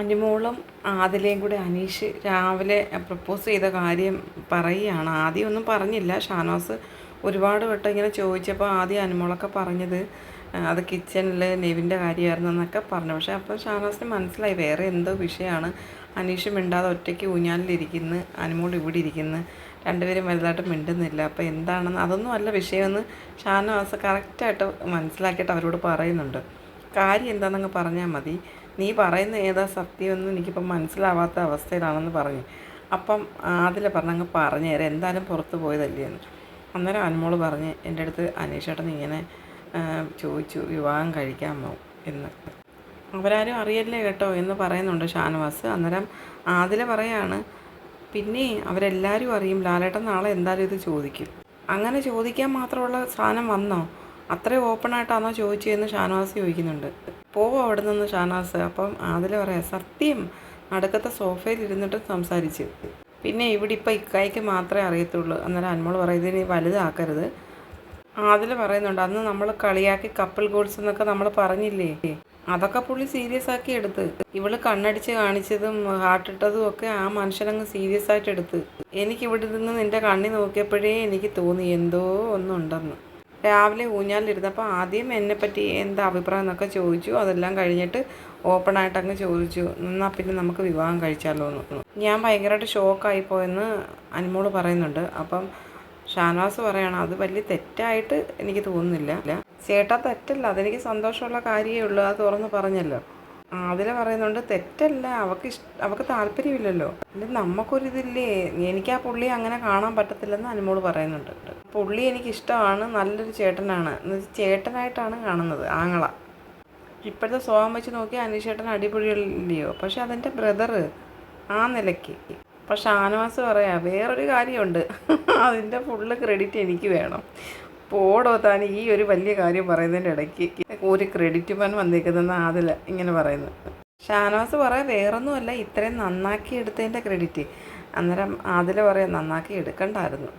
അനുമോളും ആദിലയും കൂടെ അനീഷ് രാവിലെ പ്രപ്പോസ് ചെയ്ത കാര്യം പറയുകയാണ്. ആദ്യം ഒന്നും പറഞ്ഞില്ല. ഷാനവാസ് ഒരുപാട് വട്ടം ഇങ്ങനെ ചോദിച്ചപ്പോൾ ആദ്യം അനുമോളൊക്കെ പറഞ്ഞത് അത് കിച്ചണിൽ നെവിന്റെ കാര്യമായിരുന്നു എന്നൊക്കെ പറഞ്ഞു. പക്ഷേ അപ്പോൾ ഷാനവാസിന് മനസ്സിലായി വേറെ എന്തോ വിഷയമാണ്. അനീഷ് മിണ്ടാതെ ഒറ്റയ്ക്ക് ഊഞ്ഞാലിലിരിക്കുന്നു അനുമോൾ ഇവിടെ ഇരിക്കുന്നു. രണ്ടുപേരും വലുതായിട്ട് മിണ്ടുന്നില്ല. അപ്പോൾ എന്താണെന്ന് അതൊന്നും അല്ല വിഷയമെന്ന് ഷാനവാസ് കറക്റ്റായിട്ട് മനസ്സിലാക്കിയിട്ട് അവരോട് പറയുന്നുണ്ട്. കാര്യം എന്താണെന്നങ്ങ് പറഞ്ഞാൽ മതി. നീ പറയുന്ന ഏതാ സത്യമെന്ന് എനിക്കിപ്പം മനസ്സിലാവാത്ത അവസ്ഥയിലാണെന്ന് പറഞ്ഞു. അപ്പം അതിൽ പറഞ്ഞങ്ങ് പറഞ്ഞു തരാം. എന്തായാലും പുറത്ത് പോയതല്ലേ എന്ന്. അന്നേരം അനുമോൾ പറഞ്ഞ് എന്റെ അടുത്ത് അനീഷേട്ടൻ ഇങ്ങനെ ചോദിച്ചു വിവാഹം കഴിക്കാമോ? എന്ന്. അവരാരും അറിയല്ലേ കേട്ടോ എന്ന് പറയുന്നുണ്ട് ഷാനവാസ്. അന്നേരം ആദില പറയാണ് പിന്നെ അവരെല്ലാവരും അറിയും. ലാലേട്ടൻ നാളെ എന്തായാലും ഇത് ചോദിക്കും. അങ്ങനെ ചോദിക്കാൻ മാത്രമുള്ള സാധനം വന്നോ? അത്രയും ഓപ്പണായിട്ടാണോ ചോദിച്ചതെന്ന് ഷാനവാസ് ചോദിക്കുന്നുണ്ട്. പോവോ അവിടെ നിന്ന് ഷാനാസ് അപ്പം അതിൽ പറയാം സത്യം അടുക്കത്തെ സോഫയിൽ ഇരുന്നിട്ട് സംസാരിച്ച്. പിന്നെ ഇവിടെ ഇപ്പം ഇക്കായ്ക്ക് മാത്രമേ അറിയത്തുള്ളൂ. അന്നേരം അന്മോൾ പറയുന്നത് ഇനി വലുതാക്കരുത്. അതിൽ പറയുന്നുണ്ട് അന്ന് നമ്മൾ കളിയാക്കി കപ്പിൾ ഗോൾസ് എന്നൊക്കെ നമ്മൾ പറഞ്ഞില്ലേ? അതൊക്കെ പുള്ളി സീരിയസ് ആക്കി എടുത്ത്. ഇവൾ കണ്ണടിച്ച് കാണിച്ചതും ഹാർട്ട് ഇട്ടതും ഒക്കെ ആ മനുഷ്യനങ്ങ് സീരിയസ് ആയിട്ട് എടുത്ത്. എനിക്ക് ഇവിടെ നിന്ന് നിന്റെ കണ്ണി നോക്കിയപ്പോഴേ എനിക്ക് തോന്നി എന്തോ ഒന്നുണ്ടെന്ന്. രാവിലെ ഊഞ്ഞാലിരുന്നപ്പോൾ ആദ്യം എന്നെപ്പറ്റി എന്താ അഭിപ്രായം എന്നൊക്കെ ചോദിച്ചു. അതെല്ലാം കഴിഞ്ഞിട്ട് ഓപ്പൺ ആയിട്ട് അങ്ങ് ചോദിച്ചു. എന്നാൽ പിന്നെ നമുക്ക് വിവാഹം കഴിച്ചാലോ എന്ന്. ഞാൻ ഭയങ്കരമായിട്ട് ഷോക്കായി പോയെന്ന് അനുമോൾ പറയുന്നുണ്ട്. അപ്പം ഷാനവാസ് പറയണം അത് വലിയ തെറ്റായിട്ട് എനിക്ക് തോന്നുന്നില്ല. ചേട്ടാ തെറ്റല്ല. അതെനിക്ക് സന്തോഷമുള്ള കാര്യമേ ഉള്ളൂ. അത് തുറന്ന് പറഞ്ഞല്ലോ. അതിൽ പറയുന്നുണ്ട് തെറ്റല്ല. അവക്ക് ഇഷ് അവക്ക് താല്പര്യമില്ലല്ലോ. നമുക്കൊരിതില്ലേ? എനിക്ക് ആ പുള്ളിയെ അങ്ങനെ കാണാൻ പറ്റത്തില്ലെന്ന് അനുമോൾ പറയുന്നുണ്ട്. പുള്ളി എനിക്കിഷ്ടമാണ് നല്ലൊരു ചേട്ടനാണ്. ചേട്ടനായിട്ടാണ് കാണുന്നത് ആങ്ങള. ഇപ്പോഴത്തെ സ്വഭാവം വെച്ച് നോക്കി അനീഷേട്ടൻ അടിപൊളിയല്ലയോ? പക്ഷെ അതെന്റെ ബ്രദറ് ആ നിലയ്ക്ക്. അപ്പം ഷാനവാസ് പറയാം വേറൊരു കാര്യമുണ്ട്. അതിന്റെ ഫുള്ള് ക്രെഡിറ്റ് എനിക്ക് വേണം. പോടോ താൻ ഈ ഒരു വലിയ കാര്യം പറയുന്നതിന്റെ ഇടയ്ക്ക് ഒരു ക്രെഡിറ്റ് പാൻ വന്നേക്കുന്ന ആദില ഇങ്ങനെ പറയുന്നു ഷാനവാസ് പറയാം വേറൊന്നുമല്ല ഇത്രയും നന്നാക്കി എടുത്തതിന്റെ ക്രെഡിറ്റ്. അന്നേരം ആദില പറയാം നന്നാക്കി എടുക്കണ്ടായിരുന്നു.